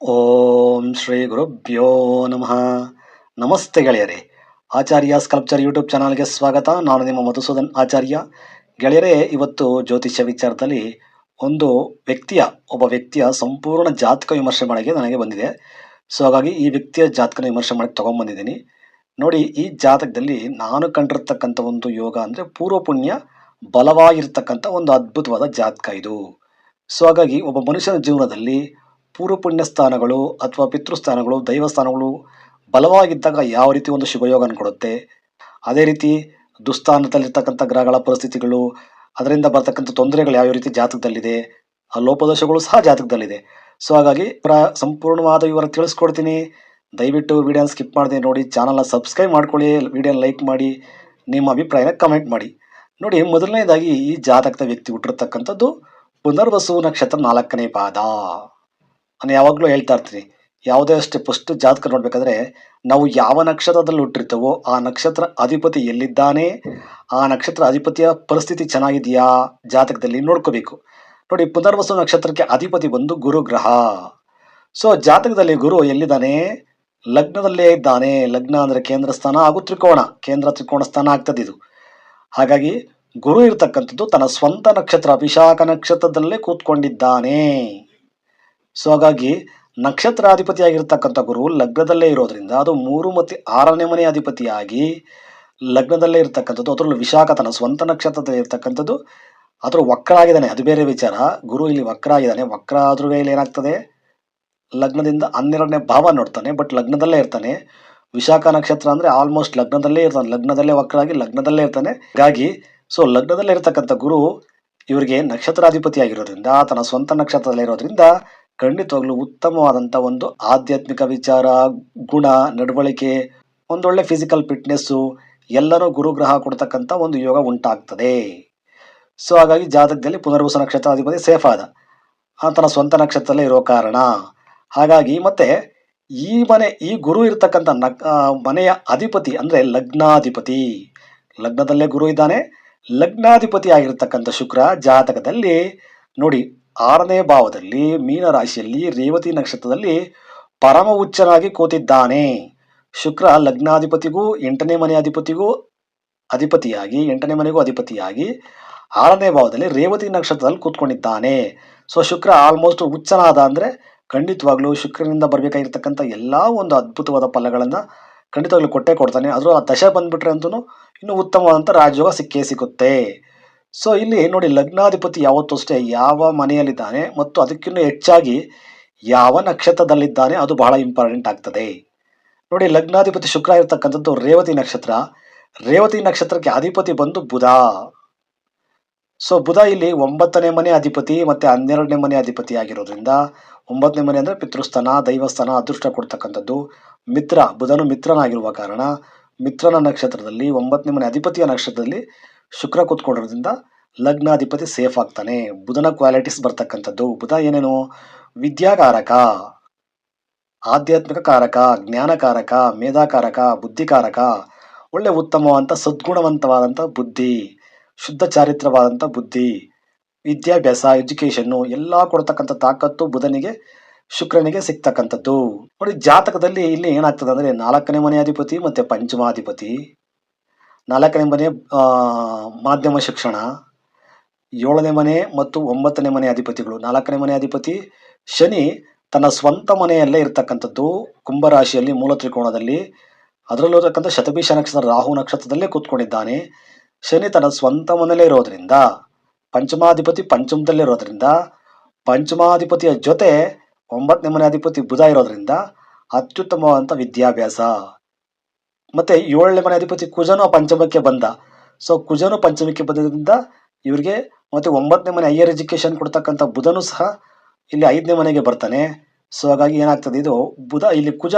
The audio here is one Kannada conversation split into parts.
ಓಂ ಶ್ರೀ ಗುರುಭ್ಯೋ ನಮಃ. ನಮಸ್ತೆ ಗೆಳೆಯರೇ. ಆಚಾರ್ಯ ಸ್ಕಲ್ಪ್ಚರ್ ಯೂಟ್ಯೂಬ್ ಚಾನಲ್ಗೆ ಸ್ವಾಗತ. ನಾನು ನಿಮ್ಮ ಮಧುಸೂದನ್ ಆಚಾರ್ಯ. ಗೆಳೆಯರೇ, ಇವತ್ತು ಜ್ಯೋತಿಷ್ಯ ವಿಚಾರದಲ್ಲಿ ಒಂದು ವ್ಯಕ್ತಿಯ, ಒಬ್ಬ ವ್ಯಕ್ತಿಯ ಸಂಪೂರ್ಣ ಜಾತಕ ವಿಮರ್ಶೆ ಮಾಡೋಕ್ಕೆ ನನಗೆ ಬಂದಿದೆ. ಸೊ, ಹಾಗಾಗಿ ಈ ವ್ಯಕ್ತಿಯ ಜಾತಕನ ವಿಮರ್ಶೆ ಮಾಡಕ್ಕೆ ತೊಗೊಂಬಂದಿದ್ದೀನಿ ನೋಡಿ, ಈ ಜಾತಕದಲ್ಲಿ ನಾನು ಕಂಡಿರ್ತಕ್ಕಂಥ ಒಂದು ಯೋಗ ಅಂದರೆ ಪೂರ್ವ ಪುಣ್ಯ ಬಲವಾಗಿರ್ತಕ್ಕಂಥ ಒಂದು ಅದ್ಭುತವಾದ ಜಾತಕ ಇದು. ಸೊ, ಹಾಗಾಗಿ ಒಬ್ಬ ಮನುಷ್ಯನ ಜೀವನದಲ್ಲಿ ಪೂರ್ವ ಪುಣ್ಯ ಸ್ಥಾನಗಳು ಅಥವಾ ಪಿತೃಸ್ಥಾನಗಳು, ದೈವಸ್ಥಾನಗಳು ಬಲವಾಗಿದ್ದಾಗ ಯಾವ ರೀತಿ ಒಂದು ಶುಭಯೋಗನ ಕೊಡುತ್ತೆ? ಅದೇ ರೀತಿ ದುಸ್ಥಾನದಲ್ಲಿರ್ತಕ್ಕಂಥ ಗ್ರಹಗಳ ಪರಿಸ್ಥಿತಿಗಳು, ಅದರಿಂದ ಬರತಕ್ಕಂಥ ತೊಂದರೆಗಳು ಯಾವ ರೀತಿ ಜಾತಕದಲ್ಲಿದೆ? ಆ ಲೋಪದೋಷಗಳು ಸಹ ಜಾತಕದಲ್ಲಿದೆ. ಸೊ ಹಾಗಾಗಿ ಪ್ರ ಸಂಪೂರ್ಣವಾದ ವಿವರ ತಿಳಿಸ್ಕೊಡ್ತೀನಿ. ದಯವಿಟ್ಟು ವಿಡಿಯೋನ ಸ್ಕಿಪ್ ಮಾಡದೆ ನೋಡಿ, ಚಾನಲ್ನ ಸಬ್ಸ್ಕ್ರೈಬ್ ಮಾಡ್ಕೊಳ್ಳಿ, ವಿಡಿಯೋನ ಲೈಕ್ ಮಾಡಿ, ನಿಮ್ಮ ಅಭಿಪ್ರಾಯನ ಕಮೆಂಟ್ ಮಾಡಿ. ನೋಡಿ, ಮೊದಲನೇದಾಗಿ ಈ ಜಾತಕದ ವ್ಯಕ್ತಿ ಹುಟ್ಟಿರ್ತಕ್ಕಂಥದ್ದು ಪುನರ್ವಸು ನಕ್ಷತ್ರ ನಾಲ್ಕನೇ ಪಾದ. ನಾನು ಯಾವಾಗಲೂ ಹೇಳ್ತಾ ಇರ್ತೀನಿ, ಯಾವುದೇ ಅಷ್ಟೇ ಫಸ್ಟ್ ಜಾತಕ ನೋಡಬೇಕಾದ್ರೆ ನಾವು ಯಾವ ನಕ್ಷತ್ರದಲ್ಲಿ ಹುಟ್ಟಿರ್ತೇವೋ ಆ ನಕ್ಷತ್ರ ಅಧಿಪತಿ ಎಲ್ಲಿದ್ದಾನೆ, ಆ ನಕ್ಷತ್ರ ಅಧಿಪತಿಯ ಪರಿಸ್ಥಿತಿ ಚೆನ್ನಾಗಿದೆಯಾ ಜಾತಕದಲ್ಲಿ ನೋಡ್ಕೋಬೇಕು. ನೋಡಿ, ಪುನರ್ವಸು ನಕ್ಷತ್ರಕ್ಕೆ ಅಧಿಪತಿ ಬಂದು ಗುರು ಗ್ರಹ. ಸೊ ಜಾತಕದಲ್ಲಿ ಗುರು ಎಲ್ಲಿದ್ದಾನೆ? ಲಗ್ನದಲ್ಲೇ ಇದ್ದಾನೆ. ಲಗ್ನ ಅಂದರೆ ಕೇಂದ್ರ ಸ್ಥಾನ ಹಾಗೂ ತ್ರಿಕೋಣ, ಕೇಂದ್ರ ತ್ರಿಕೋಣ ಸ್ಥಾನ ಆಗ್ತದೆ ಇದು. ಹಾಗಾಗಿ ಗುರು ಇರತಕ್ಕಂಥದ್ದು ತನ್ನ ಸ್ವಂತ ನಕ್ಷತ್ರ ವಿಶಾಖ ನಕ್ಷತ್ರದಲ್ಲೇ ಕೂತ್ಕೊಂಡಿದ್ದಾನೆ. ಸೊ ಹಾಗಾಗಿ ನಕ್ಷತ್ರಾಧಿಪತಿಯಾಗಿರ್ತಕ್ಕಂಥ ಗುರು ಲಗ್ನದಲ್ಲೇ ಇರೋದ್ರಿಂದ ಅದು ಮೂರು ಮತ್ತು ಆರನೇ ಮನೆ ಅಧಿಪತಿಯಾಗಿ ಲಗ್ನದಲ್ಲೇ ಇರ್ತಕ್ಕಂಥದ್ದು, ಅದರಲ್ಲೂ ವಿಶಾಖತನ ಸ್ವಂತ ನಕ್ಷತ್ರದಲ್ಲಿ ಇರ್ತಕ್ಕಂಥದ್ದು, ಅದರ ವಕ್ರ ಆಗಿದ್ದಾನೆ ಅದು ಬೇರೆ ವಿಚಾರ. ಗುರು ಇಲ್ಲಿ ವಕ್ರ ಆಗಿದ್ದಾನೆ ವಕ್ರ ಆದ್ರೂ ಇಲ್ಲಿ ಏನಾಗ್ತದೆ? ಲಗ್ನದಿಂದ ಹನ್ನೆರಡನೇ ಭಾವ ನೋಡ್ತಾನೆ, ಬಟ್ ಲಗ್ನದಲ್ಲೇ ಇರ್ತಾನೆ. ವಿಶಾಖ ನಕ್ಷತ್ರ ಅಂದರೆ ಆಲ್ಮೋಸ್ಟ್ ಲಗ್ನದಲ್ಲೇ ಇರ್ತಾನೆ. ಲಗ್ನದಲ್ಲೇ ವಕ್ರಾಗಿ ಲಗ್ನದಲ್ಲೇ ಇರ್ತಾನೆ. ಹಾಗಾಗಿ ಸೊ ಲಗ್ನದಲ್ಲೇ ಇರ್ತಕ್ಕಂಥ ಗುರು ಇವರಿಗೆ ನಕ್ಷತ್ರಾಧಿಪತಿ ಆಗಿರೋದ್ರಿಂದ ಸ್ವಂತ ನಕ್ಷತ್ರದಲ್ಲಿ ಇರೋದ್ರಿಂದ ಖಂಡಿತವಾಗ್ಲೂ ಉತ್ತಮವಾದಂಥ ಒಂದು ಆಧ್ಯಾತ್ಮಿಕ ವಿಚಾರ, ಗುಣ, ನಡವಳಿಕೆ, ಒಂದೊಳ್ಳೆ ಫಿಸಿಕಲ್ ಫಿಟ್ನೆಸ್ಸು ಎಲ್ಲರೂ ಗುರುಗ್ರಹ ಕೊಡ್ತಕ್ಕಂಥ ಒಂದು ಯೋಗ ಉಂಟಾಗ್ತದೆ. ಸೊ ಹಾಗಾಗಿ ಜಾತಕದಲ್ಲಿ ಪುನರ್ವಸ ನಕ್ಷತ್ರಾಧಿಪತಿ ಸೇಫ್ ಆದ. ಆತನ ಸ್ವಂತ ನಕ್ಷತ್ರದಲ್ಲೇ ಇರೋ ಕಾರಣ. ಹಾಗಾಗಿ ಮತ್ತೆ ಈ ಮನೆ, ಈ ಗುರು ಇರತಕ್ಕಂಥ ನಕ್ ಮನೆಯ ಅಧಿಪತಿ ಅಂದರೆ ಲಗ್ನಾಧಿಪತಿ. ಲಗ್ನದಲ್ಲೇ ಗುರು ಇದ್ದಾನೆ, ಲಗ್ನಾಧಿಪತಿ ಆಗಿರ್ತಕ್ಕಂಥ ಶುಕ್ರ ಜಾತಕದಲ್ಲಿ. ನೋಡಿ ಆರನೇ ಭಾವದಲ್ಲಿ ಮೀನ ರಾಶಿಯಲ್ಲಿ ರೇವತಿ ನಕ್ಷತ್ರದಲ್ಲಿ ಪರಮ ಉಚ್ಚನಾಗಿ ಕೂತಿದ್ದಾನೆ. ಶುಕ್ರ ಲಗ್ನಾಧಿಪತಿಗೂ, ಎಂಟನೇ ಮನೆ ಅಧಿಪತಿಗೂ ಅಧಿಪತಿಯಾಗಿ, ಎಂಟನೇ ಮನೆಗೂ ಅಧಿಪತಿಯಾಗಿ ಆರನೇ ಭಾವದಲ್ಲಿ ರೇವತಿ ನಕ್ಷತ್ರದಲ್ಲಿ ಕೂತ್ಕೊಂಡಿದ್ದಾನೆ. ಸೊ ಶುಕ್ರ ಆಲ್ಮೋಸ್ಟ್ ಉಚ್ಚನಾದ ಅಂದರೆ ಖಂಡಿತವಾಗ್ಲೂ ಶುಕ್ರನಿಂದ ಬರಬೇಕಾಗಿರ್ತಕ್ಕಂಥ ಎಲ್ಲ ಒಂದು ಅದ್ಭುತವಾದ ಫಲಗಳನ್ನು ಖಂಡಿತವಾಗ್ಲೂ ಕೊಟ್ಟೇ ಕೊಡ್ತಾನೆ. ಆದರೂ ಆ ದಶೆ ಬಂದ್ಬಿಟ್ರೆ ಅಂತೂ ಇನ್ನೂ ಉತ್ತಮವಾದಂಥ ರಾಜಯೋಗ ಸಿಕ್ಕೇ ಸಿಗುತ್ತೆ. ಸೊ ಇಲ್ಲಿ ನೋಡಿ ಲಗ್ನಾಧಿಪತಿ ಯಾವತ್ತೂ ಅಷ್ಟೇ ಯಾವ ಮನೆಯಲ್ಲಿದ್ದಾನೆ ಮತ್ತು ಅದಕ್ಕಿಂತ ಹೆಚ್ಚಾಗಿ ಯಾವ ನಕ್ಷತ್ರದಲ್ಲಿದ್ದಾನೆ ಅದು ಬಹಳ ಇಂಪಾರ್ಟೆಂಟ್ ಆಗ್ತದೆ. ನೋಡಿ ಲಗ್ನಾಧಿಪತಿ ಶುಕ್ರ ಇರತಕ್ಕಂಥದ್ದು ರೇವತಿ ನಕ್ಷತ್ರ. ರೇವತಿ ನಕ್ಷತ್ರಕ್ಕೆ ಅಧಿಪತಿ ಬಂದು ಬುಧ. ಸೊ ಬುಧ ಇಲ್ಲಿ ಒಂಬತ್ತನೇ ಮನೆ ಅಧಿಪತಿ ಮತ್ತೆ ಹನ್ನೆರಡನೇ ಮನೆ ಅಧಿಪತಿ ಆಗಿರೋದ್ರಿಂದ ಒಂಬತ್ತನೇ ಮನೆ ಅಂದರೆ ಪಿತೃಸ್ಥಾನ, ದೈವಸ್ಥಾನ, ಅದೃಷ್ಟ ಕೊಡ್ತಕ್ಕಂಥದ್ದು. ಮಿತ್ರ, ಬುಧನು ಮಿತ್ರನಾಗಿರುವ ಕಾರಣ ಮಿತ್ರನ ನಕ್ಷತ್ರದಲ್ಲಿ ಒಂಬತ್ತನೇ ಮನೆ ಅಧಿಪತಿಯ ನಕ್ಷತ್ರದಲ್ಲಿ ಶುಕ್ರ ಕೂತ್ಕೊಂಡಿರೋದ್ರಿಂದ ಲಗ್ನಾಧಿಪತಿ ಸೇಫ್ ಆಗ್ತಾನೆ. ಬುಧನ ಕ್ವಾಲಿಟೀಸ್ ಬರ್ತಕ್ಕಂಥದ್ದು. ಬುಧ ಏನೇನು? ವಿದ್ಯಾಕಾರಕ, ಆಧ್ಯಾತ್ಮಿಕ ಕಾರಕ, ಜ್ಞಾನಕಾರಕ, ಮೇಧಾಕಾರಕ, ಬುದ್ಧಿಕಾರಕ, ಒಳ್ಳೆ ಉತ್ತಮವಾದಂಥ, ಸದ್ಗುಣವಂತವಾದಂಥ ಬುದ್ಧಿ, ಶುದ್ಧ ಚಾರಿತ್ರವಾದಂಥ ಬುದ್ಧಿ, ವಿದ್ಯಾಭ್ಯಾಸ, ಎಜುಕೇಷನ್ನು ಎಲ್ಲ ಕೊಡ್ತಕ್ಕಂಥ ತಾಕತ್ತು ಬುಧನಿಗೆ, ಶುಕ್ರನಿಗೆ ಸಿಗ್ತಕ್ಕಂಥದ್ದು. ನೋಡಿ, ಜಾತಕದಲ್ಲಿ ಇಲ್ಲಿ ಏನಾಗ್ತದೆ ಅಂದರೆ ನಾಲ್ಕನೇ ಮನೆ ಅಧಿಪತಿ ಮತ್ತು ಪಂಚಮಾಧಿಪತಿ. ನಾಲ್ಕನೇ ಮನೆ ಮಾಧ್ಯಮ ಶಿಕ್ಷಣ, ಏಳನೇ ಮನೆ ಮತ್ತು ಒಂಬತ್ತನೇ ಮನೆ ಅಧಿಪತಿಗಳು. ನಾಲ್ಕನೇ ಮನೆ ಅಧಿಪತಿ ಶನಿ ತನ್ನ ಸ್ವಂತ ಮನೆಯಲ್ಲೇ ಇರತಕ್ಕಂಥದ್ದು. ಕುಂಭರಾಶಿಯಲ್ಲಿ ಮೂಲ ತ್ರಿಕೋಣದಲ್ಲಿ ಅದರಲ್ಲೂ ಇರತಕ್ಕಂಥ ಶತಭೀಷ ನಕ್ಷತ್ರ, ರಾಹು ನಕ್ಷತ್ರದಲ್ಲೇ ಕೂತ್ಕೊಂಡಿದ್ದಾನೆ. ಶನಿ ತನ್ನ ಸ್ವಂತ ಮನೆಯಲ್ಲೇ ಇರೋದ್ರಿಂದ, ಪಂಚಮಾಧಿಪತಿ ಪಂಚಮದಲ್ಲೇ ಇರೋದ್ರಿಂದ, ಪಂಚಮಾಧಿಪತಿಯ ಜೊತೆ ಒಂಬತ್ತನೇ ಮನೆ ಅಧಿಪತಿ ಬುಧ ಇರೋದ್ರಿಂದ ಅತ್ಯುತ್ತಮವಾದಂಥ ವಿದ್ಯಾಭ್ಯಾಸ. ಮತ್ತೆ ಏಳನೇ ಮನೆ ಅಧಿಪತಿ ಕುಜನು ಪಂಚಮಕ್ಕೆ ಬಂದ. ಸೊ ಕುಜನು ಪಂಚಮಕ್ಕೆ ಬಂದಿದ್ದರಿಂದ ಇವರಿಗೆ ಮತ್ತೆ ಒಂಬತ್ತನೇ ಮನೆ ಹೈಯರ್ ಎಜುಕೇಶನ್ ಕೊಡ್ತಕ್ಕಂಥ ಬುಧನು ಸಹ ಇಲ್ಲಿ ಐದನೇ ಮನೆಗೆ ಬರ್ತಾನೆ. ಸೊ ಹಾಗಾಗಿ ಏನಾಗ್ತದೆ ಇದು ಬುಧ ಇಲ್ಲಿ ಕುಜ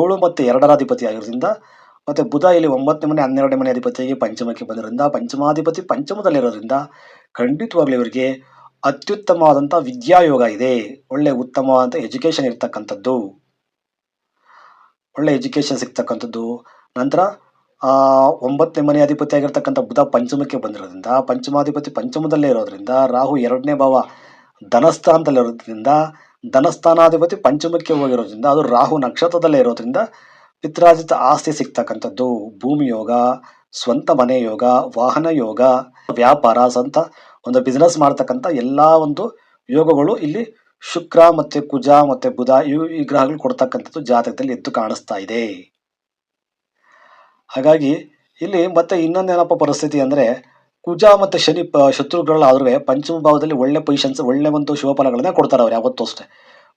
ಏಳು ಮತ್ತು ಎರಡರ ಅಧಿಪತಿ ಆಗಿರೋದ್ರಿಂದ ಮತ್ತೆ ಬುಧ ಇಲ್ಲಿ ಒಂಬತ್ತನೇ ಮನೆ ಹನ್ನೆರಡನೇ ಮನೆ ಅಧಿಪತಿಯಾಗಿ ಪಂಚಮಕ್ಕೆ ಬಂದಿರೋದ್ರಿಂದ ಪಂಚಮಾಧಿಪತಿ ಪಂಚಮದಲ್ಲಿರೋದ್ರಿಂದ ಖಂಡಿತವಾಗ್ಲೂ ಇವರಿಗೆ ಅತ್ಯುತ್ತಮವಾದಂಥ ವಿದ್ಯಾಯೋಗ ಇದೆ. ಒಳ್ಳೆ ಉತ್ತಮವಾದಂಥ ಎಜುಕೇಶನ್ ಇರ್ತಕ್ಕಂಥದ್ದು. ಒಳ್ಳೆ ಎಜುಕೇಶನ್ ಸಿಗ್ತಕ್ಕಂಥದ್ದು. ನಂತರ ಒಂಬತ್ತನೇ ಮನೆ ಅಧಿಪತಿ ಆಗಿರ್ತಕ್ಕಂಥ ಬುಧ ಪಂಚಮಕ್ಕೆ ಬಂದಿರೋದ್ರಿಂದ, ಪಂಚಮಾಧಿಪತಿ ಪಂಚಮದಲ್ಲೇ ಇರೋದ್ರಿಂದ, ರಾಹು ಎರಡನೇ ಭಾವ ಧನಸ್ಥಾನದಲ್ಲಿರೋದ್ರಿಂದ, ಧನಸ್ಥಾನಾಧಿಪತಿ ಪಂಚಮಕ್ಕೆ ಹೋಗಿರೋದ್ರಿಂದ, ಅದು ರಾಹು ನಕ್ಷತ್ರದಲ್ಲೇ ಇರೋದ್ರಿಂದ ಪಿತ್ರಾಜಿತ ಆಸ್ತಿ ಸಿಗ್ತಕ್ಕಂಥದ್ದು. ಭೂಮಿ ಯೋಗ, ಸ್ವಂತ ಮನೆ ಯೋಗ, ವಾಹನ ಯೋಗ, ವ್ಯಾಪಾರ ಸ್ವಂತ ಒಂದು ಬಿಸ್ನೆಸ್ ಮಾಡ್ತಕ್ಕಂಥ ಎಲ್ಲ ಒಂದು ಯೋಗಗಳು ಇಲ್ಲಿ ಶುಕ್ರ ಮತ್ತೆ ಕುಜ ಮತ್ತೆ ಬುಧ ಇವು ಈ ಗ್ರಹಗಳು ಕೊಡ್ತಕ್ಕಂಥದ್ದು ಜಾತಕದಲ್ಲಿ ಎದ್ದು ಕಾಣಿಸ್ತಾ ಇದೆ. ಹಾಗಾಗಿ ಇಲ್ಲಿ ಮತ್ತೆ ಇನ್ನೊಂದೇನಪ್ಪ ಪರಿಸ್ಥಿತಿ ಅಂದರೆ ಕುಜ ಮತ್ತು ಶನಿ ಪ- ಶತ್ರುಗಳಾದ್ರೂ ಪಂಚಮ ಭಾವದಲ್ಲಿ ಒಳ್ಳೆ ಪೊಸಿಷನ್ಸ್ ಒಳ್ಳೆ ಒಂದು ಶುಭ ಫಲಗಳನ್ನ ಕೊಡ್ತಾರೆ ಅವ್ರು ಯಾವತ್ತೂ ಅಷ್ಟೇ.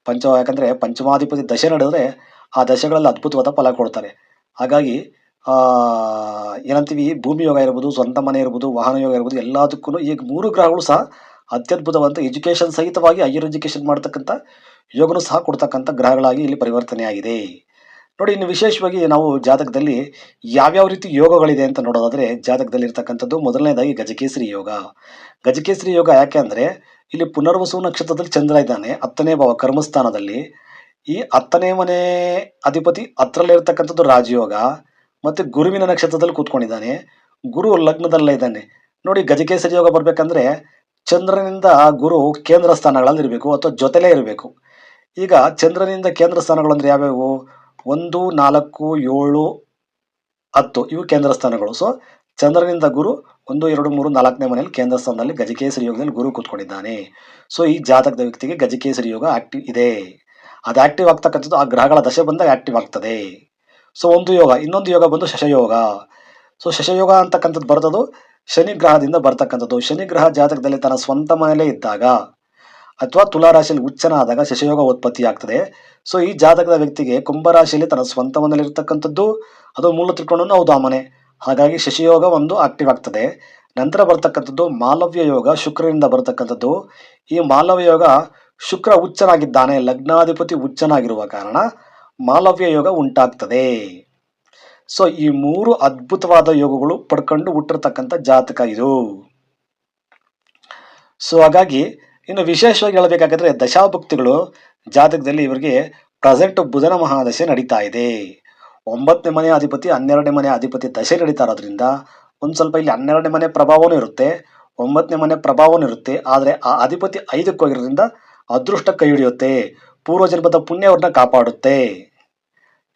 ಪಂಚ ಯಾಕಂದರೆ ಪಂಚಮಾಧಿಪತಿ ದಶೆ ನಡೆದರೆ ಆ ದಶೆಗಳಲ್ಲಿ ಅದ್ಭುತವಾದ ಫಲ ಕೊಡ್ತಾರೆ. ಹಾಗಾಗಿ ಏನಂತೀವಿ, ಭೂಮಿ ಯೋಗ ಇರ್ಬೋದು, ಸ್ವಂತ ಮನೆ ಇರ್ಬೋದು, ವಾಹನ ಯೋಗ ಇರ್ಬೋದು ಎಲ್ಲದಕ್ಕೂ ಈಗ ಮೂರು ಗ್ರಹಗಳು ಸಹ ಅತ್ಯದ್ಭುತವಾದ ಎಜುಕೇಷನ್ ಸಹಿತವಾಗಿ ಹೈಯರ್ ಎಜುಕೇಷನ್ ಮಾಡ್ತಕ್ಕಂಥ ಯೋಗನು ಸಹ ಕೊಡ್ತಕ್ಕಂಥ ಗ್ರಹಗಳಾಗಿ ಇಲ್ಲಿ ಪರಿವರ್ತನೆ ಆಗಿದೆ ನೋಡಿ, ಇನ್ನು ವಿಶೇಷವಾಗಿ ನಾವು ಜಾತಕದಲ್ಲಿ ಯಾವ್ಯಾವ ರೀತಿ ಯೋಗಗಳಿದೆ ಅಂತ ನೋಡೋದಾದ್ರೆ ಜಾತಕದಲ್ಲಿ ಇರ್ತಕ್ಕಂಥದ್ದು ಮೊದಲನೇದಾಗಿ ಗಜಕೇಸರಿ ಯೋಗ. ಗಜಕೇಸರಿ ಯೋಗ ಯಾಕೆ ಅಂದರೆ ಇಲ್ಲಿ ಪುನರ್ವಸು ನಕ್ಷತ್ರದಲ್ಲಿ ಚಂದ್ರ ಇದ್ದಾನೆ, ಹತ್ತನೇ ಭಾವ ಕರ್ಮಸ್ಥಾನದಲ್ಲಿ. ಈ ಹತ್ತನೇ ಮನೆ ಅಧಿಪತಿ ಹತ್ರಲ್ಲೇ ಇರ್ತಕ್ಕಂಥದ್ದು ರಾಜಯೋಗ ಮತ್ತೆ ಗುರುವಿನ ನಕ್ಷತ್ರದಲ್ಲಿ ಕೂತ್ಕೊಂಡಿದ್ದಾನೆ. ಗುರು ಲಗ್ನದಲ್ಲೇ ಇದ್ದಾನೆ. ನೋಡಿ, ಗಜಕೇಸರಿ ಯೋಗ ಬರ್ಬೇಕಂದ್ರೆ ಚಂದ್ರನಿಂದ ಗುರು ಕೇಂದ್ರ ಸ್ಥಾನಗಳಲ್ಲಿ ಇರಬೇಕು ಅಥವಾ ಜೊತೆಲೇ ಇರಬೇಕು. ಈಗ ಚಂದ್ರನಿಂದ ಕೇಂದ್ರ ಸ್ಥಾನಗಳು ಅಂದ್ರೆ ಯಾವ್ಯಾವು? ಒಂದು, ನಾಲ್ಕು, ಏಳು, ಹತ್ತು ಇವು ಕೇಂದ್ರ ಸ್ಥಾನಗಳು. ಸೊ ಚಂದ್ರನಿಂದ ಗುರು ಒಂದು, ಎರಡು, ಮೂರು, ನಾಲ್ಕನೇ ಮನೆಯಲ್ಲಿ ಕೇಂದ್ರ ಸ್ಥಾನದಲ್ಲಿ ಗಜಕೇಸರಿ ಯೋಗದಲ್ಲಿ ಗುರು ಕೂತ್ಕೊಂಡಿದ್ದಾನೆ. ಸೊ ಈ ಜಾತಕದ ವ್ಯಕ್ತಿಗೆ ಗಜಕೇಸರಿ ಯೋಗ ಆಕ್ಟಿವ್ ಇದೆ. ಅದು ಆಕ್ಟಿವ್ ಆಗ್ತಕ್ಕಂಥದ್ದು ಆ ಗ್ರಹಗಳ ದಶೆ ಬಂದಾಗ ಆಕ್ಟಿವ್ ಆಗ್ತದೆ. ಸೊ ಒಂದು ಯೋಗ, ಇನ್ನೊಂದು ಯೋಗ ಬಂದು ಶಶಯೋಗ. ಸೊ ಶಶಯೋಗ ಅಂತಕ್ಕಂಥದ್ದು ಬರ್ತದ್ದು ಶನಿ ಗ್ರಹದಿಂದ ಬರ್ತಕ್ಕಂಥದ್ದು. ಶನಿ ಗ್ರಹ ಜಾತಕದಲ್ಲಿ ತನ್ನ ಸ್ವಂತ ಮನೆಯಲ್ಲೇ ಇದ್ದಾಗ ಅಥವಾ ತುಲಾ ರಾಶಿಯಲ್ಲಿ ಉಚ್ಚನಾದಾಗ ಶಶಯೋಗ ಉತ್ಪತ್ತಿ ಆಗ್ತದೆ ಸೊ ಈ ಜಾತಕದ ವ್ಯಕ್ತಿಗೆ ಕುಂಭರಾಶಿಯಲ್ಲಿ ತನ್ನ ಸ್ವಂತ ಮನೆಯಲ್ಲಿ ಇರ್ತಕ್ಕಂಥದ್ದು, ಅದು ಮೂಲ ತಿಳ್ಕೊಂಡು ಹೌದು ಆ ಮನೆ. ಹಾಗಾಗಿ ಶಶಿಯೋಗ ಒಂದು ಆಕ್ಟಿವ್ ಆಗ್ತದೆ. ನಂತರ ಬರ್ತಕ್ಕಂಥದ್ದು ಮಾಲವ್ಯ ಯೋಗ, ಶುಕ್ರನಿಂದ ಬರ್ತಕ್ಕಂಥದ್ದು. ಈ ಮಾಲವ್ಯ ಯೋಗ ಶುಕ್ರ ಉಚ್ಚನಾಗಿದ್ದಾನೆ, ಲಗ್ನಾಧಿಪತಿ ಉಚ್ಚನಾಗಿರುವ ಕಾರಣ ಮಾಲವ್ಯ ಯೋಗ ಉಂಟಾಗ್ತದೆ. ಸೊ ಈ ಮೂರು ಅದ್ಭುತವಾದ ಯೋಗಗಳು ಪಡ್ಕೊಂಡು ಹುಟ್ಟಿರ್ತಕ್ಕಂಥ ಜಾತಕ ಇದು. ಸೊ ಹಾಗಾಗಿ ಇನ್ನು ವಿಶೇಷವಾಗಿ ಹೇಳಬೇಕಾಗಿದ್ರೆ ದಶಾಭುಕ್ತಿಗಳು ಜಾತಕದಲ್ಲಿ ಇವರಿಗೆ ಪ್ರೆಸೆಂಟ್ ಬುಧನ ಮಹಾದಶೆ ನಡೀತಾ ಇದೆ. ಒಂಬತ್ತನೇ ಮನೆ ಅಧಿಪತಿ, ಹನ್ನೆರಡನೇ ಮನೆ ಅಧಿಪತಿ ದಶೆ ನಡೀತಾ ಇರೋದ್ರಿಂದ ಒಂದು ಸ್ವಲ್ಪ ಇಲ್ಲಿ ಹನ್ನೆರಡನೇ ಮನೆ ಪ್ರಭಾವನೂ ಇರುತ್ತೆ, ಒಂಬತ್ತನೇ ಮನೆ ಪ್ರಭಾವನೂ ಇರುತ್ತೆ, ಆದರೆ ಆ ಅಧಿಪತಿ ಐದಕ್ಕೆ ಹೋಗಿರೋದ್ರಿಂದ ಅದೃಷ್ಟ ಕೈ ಹಿಡಿಯುತ್ತೆ, ಪೂರ್ವಜನ್ಮದ ಪುಣ್ಯ ಅವ್ರನ್ನ ಕಾಪಾಡುತ್ತೆ.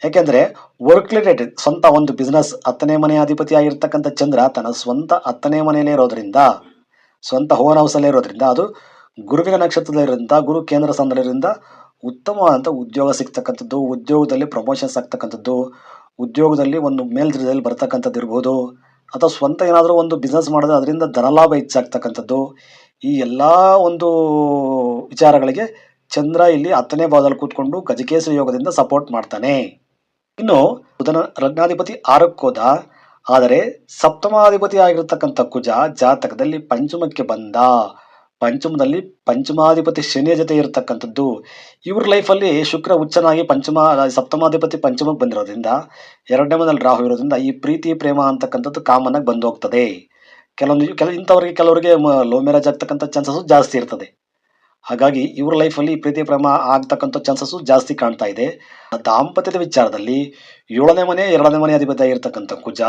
ಯಾಕೆಂದ್ರೆ ವರ್ಕ್ ರಿಲೇಟೆಡ್ ಸ್ವಂತ ಒಂದು ಬಿಸ್ನೆಸ್ ಹತ್ತನೇ ಮನೆ ಅಧಿಪತಿ ಆಗಿರ್ತಕ್ಕಂಥ ಚಂದ್ರ ತನ್ನ ಸ್ವಂತ ಹತ್ತನೇ ಮನೆಯಲ್ಲೇ ಇರೋದ್ರಿಂದ, ಸ್ವಂತ ಹೋನ್ ಹೌಸಲ್ಲೇ ಇರೋದ್ರಿಂದ, ಅದು ಗುರುವಿನ ನಕ್ಷತ್ರದಲ್ಲಿರೋದ್ರಿಂದ ಗುರು ಕೇಂದ್ರ ಸ್ಥಾನದಲ್ಲಿರೋದ್ರಿಂದ ಉತ್ತಮವಾದಂಥ ಉದ್ಯೋಗ ಸಿಗ್ತಕ್ಕಂಥದ್ದು, ಉದ್ಯೋಗದಲ್ಲಿ ಪ್ರಮೋಷನ್ಸ್ ಆಗ್ತಕ್ಕಂಥದ್ದು, ಉದ್ಯೋಗದಲ್ಲಿ ಒಂದು ಮೇಲ್ದರ್ಜೆಯಲ್ಲಿ ಬರ್ತಕ್ಕಂಥದ್ದು ಇರ್ಬೋದು, ಅಥವಾ ಸ್ವಂತ ಏನಾದರೂ ಒಂದು ಬಿಸ್ನೆಸ್ ಮಾಡಿದ್ರೆ ಅದರಿಂದ ಧನಲಾಭ ಹೆಚ್ಚಾಗ್ತಕ್ಕಂಥದ್ದು, ಈ ಎಲ್ಲ ಒಂದು ವಿಚಾರಗಳಿಗೆ ಚಂದ್ರ ಇಲ್ಲಿ ಹತ್ತನೇ ಭಾವದಲ್ಲಿ ಕೂತ್ಕೊಂಡು ಗಜಕೇಸರಿ ಯೋಗದಿಂದ ಸಪೋರ್ಟ್ ಮಾಡ್ತಾನೆ. ಇನ್ನು ಬುಧನ ಲಗ್ನಾಧಿಪತಿ ಆರಕ್ಕೋದ ಆದರೆ ಸಪ್ತಮಾಧಿಪತಿ ಆಗಿರತಕ್ಕಂಥ ಕುಜ ಜಾತಕದಲ್ಲಿ ಪಂಚಮಕ್ಕೆ ಬಂದ. ಪಂಚಮದಲ್ಲಿ ಪಂಚಮಾಧಿಪತಿ ಶನಿಯ ಜೊತೆ ಇರತಕ್ಕಂಥದ್ದು. ಇವ್ರ ಲೈಫಲ್ಲಿ ಶುಕ್ರ ಉಚ್ಚನಾಗಿ ಪಂಚಮ, ಸಪ್ತಮಾಧಿಪತಿ ಪಂಚಮಕ್ಕೆ ಬಂದಿರೋದ್ರಿಂದ ಎರಡನೇ ಮನೇಲಿ ರಾಹು ಇರೋದ್ರಿಂದ ಈ ಪ್ರೀತಿ, ಪ್ರೇಮ ಅಂತಕ್ಕಂಥದ್ದು ಕಾಮನ್ನಾಗಿ ಬಂದು ಹೋಗ್ತದೆ ಕೆಲವೊಂದು, ಕೆಲ ಇಂಥವ್ರಿಗೆ, ಕೆಲವರಿಗೆ ಲೋ ಮ್ಯಾರೇಜ್ ಆಗ್ತಕ್ಕಂಥ ಚಾನ್ಸಸ್ ಜಾಸ್ತಿ ಇರ್ತದೆ. ಹಾಗಾಗಿ ಇವ್ರ ಲೈಫಲ್ಲಿ ಪ್ರೀತಿ, ಪ್ರೇಮ ಆಗ್ತಕ್ಕಂಥ ಚಾನ್ಸಸ್ ಜಾಸ್ತಿ ಕಾಣ್ತಾ ಇದೆ. ದಾಂಪತ್ಯದ ವಿಚಾರದಲ್ಲಿ ಏಳನೇ ಮನೆ, ಎರಡನೇ ಮನೆ ಅಧಿಪತಿ ಆಗಿರ್ತಕ್ಕಂಥ ಕುಜ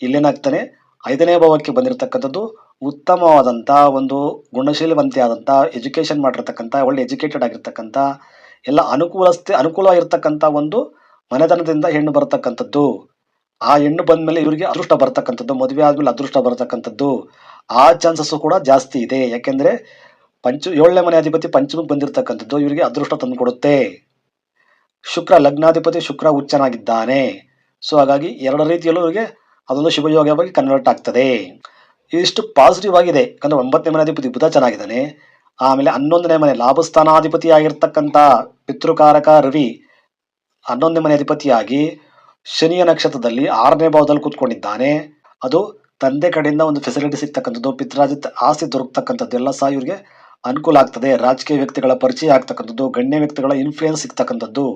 ಇಲ್ಲೇನಾಗ್ತಾನೆ? ಐದನೇ ಭಾವಕ್ಕೆ ಬಂದಿರತಕ್ಕಂಥದ್ದು ಉತ್ತಮವಾದಂಥ ಒಂದು ಗುಣಶೀಲವಂತೆ ಆದಂಥ ಎಜುಕೇಷನ್ ಮಾಡಿರ್ತಕ್ಕಂಥ, ಒಳ್ಳೆ ಎಜುಕೇಟೆಡ್ ಆಗಿರ್ತಕ್ಕಂಥ, ಎಲ್ಲ ಅನುಕೂಲಸ್ಥೆ ಅನುಕೂಲವಾಗಿರ್ತಕ್ಕಂಥ ಒಂದು ಮನೆತನದಿಂದ ಹೆಣ್ಣು ಬರ್ತಕ್ಕಂಥದ್ದು. ಆ ಹೆಣ್ಣು ಬಂದ ಮೇಲೆ ಇವರಿಗೆ ಅದೃಷ್ಟ ಬರ್ತಕ್ಕಂಥದ್ದು, ಮದುವೆ ಆದಮೇಲೆ ಅದೃಷ್ಟ ಬರ್ತಕ್ಕಂಥದ್ದು. ಆ ಚಾನ್ಸಸ್ಸು ಕೂಡ ಜಾಸ್ತಿ ಇದೆ. ಯಾಕೆಂದ್ರೆ ಪಂಚ, ಏಳನೇ ಮನೆ ಅಧಿಪತಿ ಪಂಚಮಕ್ಕೆ ಬಂದಿರತಕ್ಕಂಥದ್ದು ಇವರಿಗೆ ಅದೃಷ್ಟ ತಂದುಕೊಡುತ್ತೆ ಶುಕ್ರ ಲಗ್ನಾಧಿಪತಿ ಶುಕ್ರ ಉಚ್ಚನಾಗಿದ್ದಾನೆ ಸೊ ಹಾಗಾಗಿ ಎರಡು ರೀತಿಯಲ್ಲೂ ಇವರಿಗೆ ಅದೊಂದು ಶುಭಯೋಗವಾಗಿ ಕನ್ವರ್ಟ್ ಆಗ್ತದೆ ಇದಿಷ್ಟು ಪಾಸಿಟಿವ್ ಆಗಿದೆ. ಯಾಕಂದ್ರೆ ಒಂಬತ್ತನೇ ಮನೆ ಅಧಿಪತಿ ಬುಧ ಚೆನ್ನಾಗಿದ್ದಾನೆ. ಆಮೇಲೆ ಹನ್ನೊಂದನೇ ಮನೆ ಲಾಭಸ್ಥಾನಾಧಿಪತಿ ಆಗಿರ್ತಕ್ಕಂಥ ಪಿತೃಕಾರಕ ರವಿ ಹನ್ನೊಂದನೇ ಮನೆ ಅಧಿಪತಿಯಾಗಿ ಶನಿಯ ನಕ್ಷತ್ರದಲ್ಲಿ ಆರನೇ ಭಾವದಲ್ಲಿ ಕೂತ್ಕೊಂಡಿದ್ದಾನೆ. ಅದು ತಂದೆ ಕಡೆಯಿಂದ ಒಂದು ಫೆಸಿಲಿಟಿ ಸಿಗ್ತಕ್ಕಂಥದ್ದು ಪಿತ್ರಾಜಿತ್ ಆಸ್ತಿ ದೊರಕತಕ್ಕಂಥದ್ದು ಎಲ್ಲ ಸಹ ಇವರಿಗೆ ಅನುಕೂಲ ಆಗ್ತದೆ. ರಾಜಕೀಯ ವ್ಯಕ್ತಿಗಳ ಪರಿಚಯ ಆಗ್ತಕ್ಕಂಥದ್ದು, ಗಣ್ಯ ವ್ಯಕ್ತಿಗಳ ಇನ್ಫ್ಲೂಯೆನ್ಸ್ ಸಿಗ್ತಕ್ಕಂಥದ್ದು.